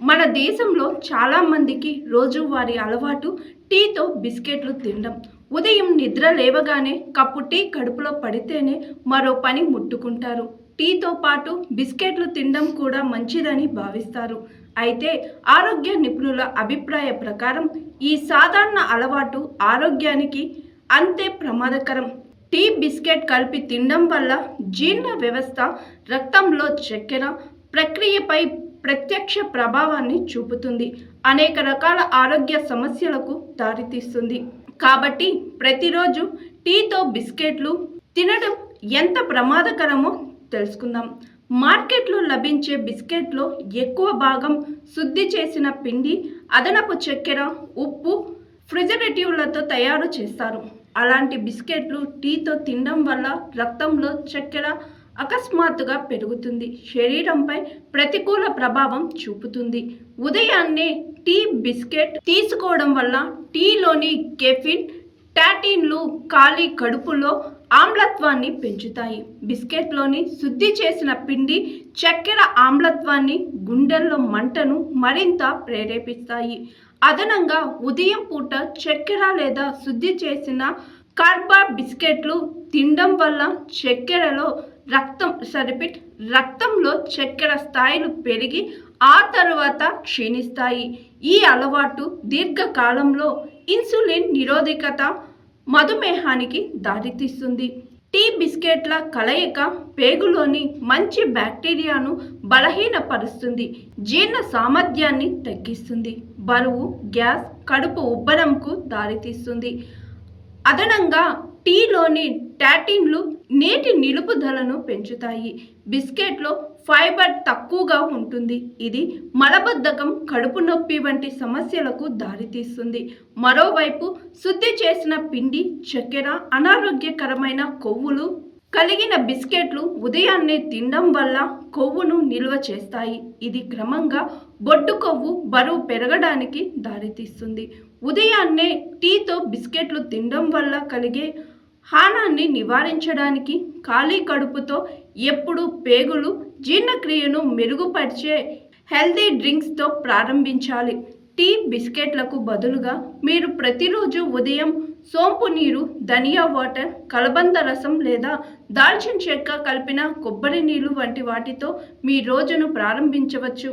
మన దేశంలో చాలామందికి రోజువారీ అలవాటు టీతో బిస్కెట్లు తినడం. ఉదయం నిద్ర లేవగానే కప్పు టీ కడుపులో పడితేనే మరో పని ముట్టుకుంటారు. టీతో పాటు బిస్కెట్లు తినడం కూడా మంచిదని భావిస్తారు. అయితే ఆరోగ్య నిపుణుల అభిప్రాయ ప్రకారం ఈ సాధారణ అలవాటు ఆరోగ్యానికి అంతే ప్రమాదకరం. టీ బిస్కెట్ కలిపి తినడం వల్ల జీర్ణ వ్యవస్థ రక్తంలో చక్కెర ప్రక్రియపై ప్రత్యక్ష ప్రభావాన్ని చూపుతుంది. అనేక రకాల ఆరోగ్య సమస్యలకు దారితీస్తుంది. కాబట్టి ప్రతిరోజు టీతో బిస్కెట్లు తినడం ఎంత ప్రమాదకరమో తెలుసుకుందాం. మార్కెట్లో లభించే బిస్కెట్లో ఎక్కువ భాగం శుద్ధి చేసిన పిండి అదనపు చక్కెర ఉప్పు ఫ్రిజరేటివ్లతో తయారు చేస్తారు. అలాంటి బిస్కెట్లు టీతో తినడం వల్ల రక్తంలో చక్కెర అకస్మాత్తుగా పెరుగుతుంది. శరీరంపై ప్రతికూల ప్రభావం చూపుతుంది. ఉదయాన్నే టీ బిస్కెట్ తీసుకోవడం వల్ల టీలోని కెఫిన్ టాటిన్లు ఖాళీ కడుపులో ఆమ్లత్వాన్ని పెంచుతాయి. బిస్కెట్లోని శుద్ధి చేసిన పిండి చక్కెర ఆమ్లత్వాన్ని గుండెల్లో మంటను మరింత ప్రేరేపిస్తాయి. అదనంగా ఉదయం పూట చక్కెర లేదా శుద్ధి చేసిన కార్బా బిస్కెట్లు తినడం వల్ల చక్కెరలో రక్తం సరిపిట్ రక్తంలో చక్కెర స్థాయిలు పెరిగి ఆ తర్వాత క్షీణిస్తాయి. ఈ అలవాటు దీర్ఘకాలంలో ఇన్సులిన్ నిరోధకత మధుమేహానికి దారితీస్తుంది. టీ బిస్కెట్ల కలయిక పేగులోని మంచి బ్యాక్టీరియాను బలహీనపరుస్తుంది. జీర్ణ సామర్థ్యాన్ని తగ్గిస్తుంది. బరువు గ్యాస్ కడుపు ఉబ్బరంకు దారితీస్తుంది. అదనంగా టీలోని టాటిన్లు నీటి నిలుపుదలను పెంచుతాయి. బిస్కెట్లో ఫైబర్ తక్కువగా ఉంటుంది. ఇది మలబద్ధకం కడుపు నొప్పి వంటి సమస్యలకు దారితీస్తుంది. మరోవైపు శుద్ధి చేసిన పిండి చక్కెర అనారోగ్యకరమైన కొవ్వులు కలిగిన బిస్కెట్లు ఉదయాన్నే తినడం వల్ల కొవ్వును నిల్వ చేస్తాయి. ఇది క్రమంగా బొడ్డు కొవ్వు బరువు పెరగడానికి దారితీస్తుంది. ఉదయాన్నే టీతో బిస్కెట్లు తినడం వల్ల కలిగే హానాన్ని నివారించడానికి ఖాళీ కడుపుతో ఎప్పుడు పేగులు జీర్ణక్రియను మెరుగుపరిచే హెల్దీ డ్రింక్స్తో ప్రారంభించాలి. టీ బిస్కెట్లకు బదులుగా మీరు ప్రతిరోజు ఉదయం సోంపు నీరు ధనియా వాటర్ కలబంద రసం లేదా దాల్చిన చెక్క కలిపిన కొబ్బరి నీళ్ళు వంటి వాటితో మీ రోజును ప్రారంభించవచ్చు.